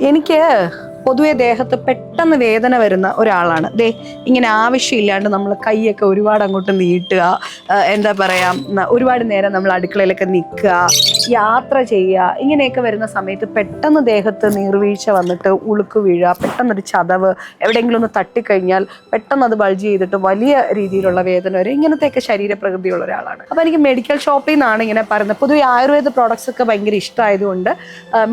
എനിക്ക് പൊതുവെ ദേഹത്ത് പെട്ടെന്ന് വേദന വരുന്ന ഒരാളാണ്. ദേ ഇങ്ങനെ ആവശ്യമില്ലാണ്ട് നമ്മൾ കൈയൊക്കെ ഒരുപാട് അങ്ങോട്ട് നീട്ടുക എന്താ പറയാ ഒരുപാട് നേരം നമ്മൾ അടുക്കളയിലൊക്കെ നിൽക്കുക യാത്ര ചെയ്യുക ഇങ്ങനെയൊക്കെ വരുന്ന സമയത്ത് പെട്ടെന്ന് ദേഹത്ത് നീർവീഴ്ച വന്നിട്ട് ഉളുക്ക് വീഴുക പെട്ടെന്നൊരു ചതവ് എവിടെയെങ്കിലും ഒന്ന് തട്ടിക്കഴിഞ്ഞാൽ പെട്ടെന്ന് അത് ബൾജ് ചെയ്തിട്ട് വലിയ രീതിയിലുള്ള വേദന വരും. ഇങ്ങനത്തെയൊക്കെ ശരീരപ്രകൃതിയുള്ള ഒരാളാണ്. അപ്പോൾ എനിക്ക് മെഡിക്കൽ ഷോപ്പിൽ നിന്നാണ് ഇങ്ങനെ പറയുന്നത്. പൊതുവെ ആയുർവേദ പ്രോഡക്ട്സ് ഒക്കെ ഭയങ്കര ഇഷ്ടമായതുകൊണ്ട്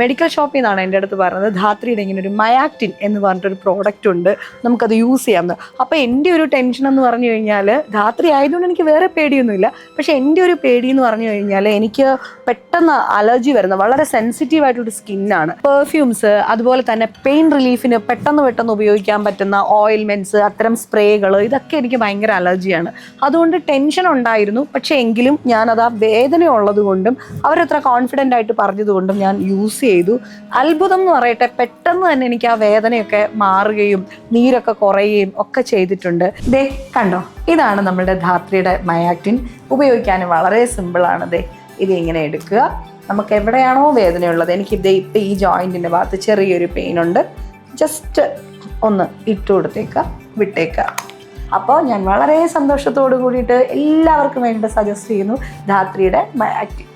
മെഡിക്കൽ ഷോപ്പിൽ നിന്നാണ് എന്റെ അടുത്ത് പറഞ്ഞത്. ധാത്രിയുടെ ഇങ്ങനെ ഒരു മയാക്റ്റിൻ എന്ന് പറഞ്ഞിട്ടൊരു പ്രോഡക്റ്റ് ഉണ്ട്. നമുക്കത് യൂസ് ചെയ്യാമെന്ന്. അപ്പോൾ എന്റെ ഒരു ടെൻഷൻ എന്ന് പറഞ്ഞു കഴിഞ്ഞാൽ രാത്രി ആയതുകൊണ്ട് എനിക്ക് വേറെ പേടിയൊന്നുമില്ല. പക്ഷേ എന്റെ ഒരു പേടി എന്ന് പറഞ്ഞു കഴിഞ്ഞാൽ എനിക്ക് പെട്ടെന്ന് അലർജി വരുന്ന വളരെ സെൻസിറ്റീവ് ആയിട്ടുള്ള സ്കിന്നാണ് പെർഫ്യൂംസ് അതുപോലെ തന്നെ പെയിൻ റിലീഫിന് പെട്ടെന്ന് പെട്ടെന്ന് ഉപയോഗിക്കാൻ പറ്റുന്ന ഓയിൽമെന്റ്സ് അത്തരം സ്പ്രേകൾ ഇതൊക്കെ എനിക്ക് ഭയങ്കര അലർജിയാണ് അതുകൊണ്ട് ടെൻഷൻ ഉണ്ടായിരുന്നു. പക്ഷേ എങ്കിലും ഞാനത് ആ വേദന ഉള്ളതുകൊണ്ടും അവരത്ര കോൺഫിഡന്റ് ആയിട്ട് പറഞ്ഞതുകൊണ്ടും ഞാൻ യൂസ് ചെയ്തു. അത്ഭുതം എന്ന് പറയട്ടെ പെട്ടെന്ന് തന്നെ എനിക്ക് ആ വേദനയൊക്കെ മാറുകയും നീരൊക്കെ കുറയുകയും ഒക്കെ ചെയ്തിട്ടുണ്ട്. ദേ കണ്ടോ? ഇതാണ് നമ്മുടെ ധാത്രിയുടെ മയാക്റ്റിൻ. ഉപയോഗിക്കാൻ വളരെ സിമ്പിളാണ് ദേ ഇത് ഇങ്ങനെ എടുക്കുക. നമുക്ക് എവിടെയാണോ വേദനയുള്ളത്. എനിക്ക് ഇതേ ഇപ്പം ഈ ജോയിന്റിന്റെ ഭാഗത്ത് ചെറിയൊരു പെയിൻ ഉണ്ട്. ജസ്റ്റ് ഒന്ന് ഇട്ട് കൊടുത്തേക്കുക വിട്ടേക്കുക. അപ്പോൾ ഞാൻ വളരെ സന്തോഷത്തോട് കൂടിയിട്ട് എല്ലാവർക്കും വേണ്ടി സജസ്റ്റ് ചെയ്യുന്നു ധാത്രിയുടെ മയാക്റ്റിൻ.